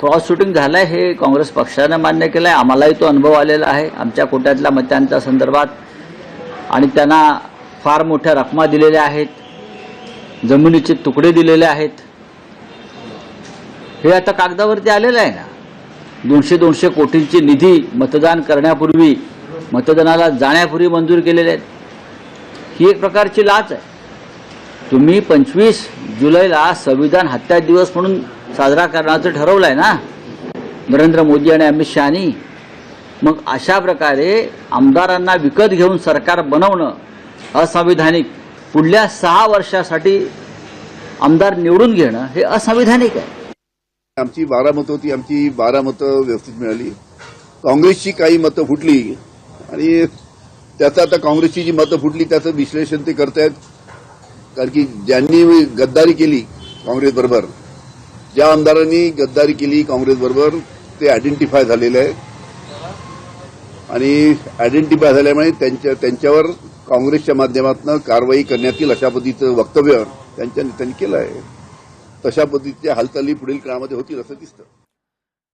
Cross shooting झालं आहे हे काँग्रेस पक्षानं मान्य केलं आहे आम्हालाही तो अनुभव आलेला आहे. आमच्या कोट्यातल्या मतांच्या संदर्भात. आणि त्यांना फार मोठ्या रकमा दिलेल्या आहेत. जमिनीचे तुकडे दिलेले आहेत. हे आता कागदावरती आलेलं आहे ना? दोनशे दोनशे कोटींची निधी मतदान करण्यापूर्वी मतदानाला जाण्यापूर्वी मंजूर केलेले आहेत. ही एक प्रकारची लाच आहे. तुम्ही पंचवीस जुलैला संविधान हत्या दिवस म्हणून साजरा करण्याचं ठरवलं आहे ना? नरेंद्र मोदी आणि अमित शहानी. मग अशा प्रकारे आमदारांना विकत घेऊन सरकार बनवणं असंविधानिक. पुढल्या सहा वर्षासाठी आमदार निवडून घेणं हे असंविधानिक आहे. आमची बारा मतं होती आमची बारा मतं व्यवस्थित मिळाली. काँग्रेसची काही मतं फुटली आणि त्याचं आता काँग्रेसची जी मतं फुटली त्याचं विश्लेषण ते करतायत. कारण की ज्यांनी गद्दारी केली काँग्रेसबरोबर ज्या आमदारांनी गद्दारी केली काँग्रेसबरोबर ते आयडेंटिफाय झालेले आहे आणि आयडेंटिफाय झाल्यामुळे त्यांच्या त्यांच्यावर काँग्रेसच्या माध्यमातून कारवाई करण्यात येईल अशा पद्धतीचं वक्तव्य त्यांच्या नेत्यांनी केलं आहे. तशा पद्धतीच्या हालचाली पुढील काळामध्ये होतील असं दिसतं.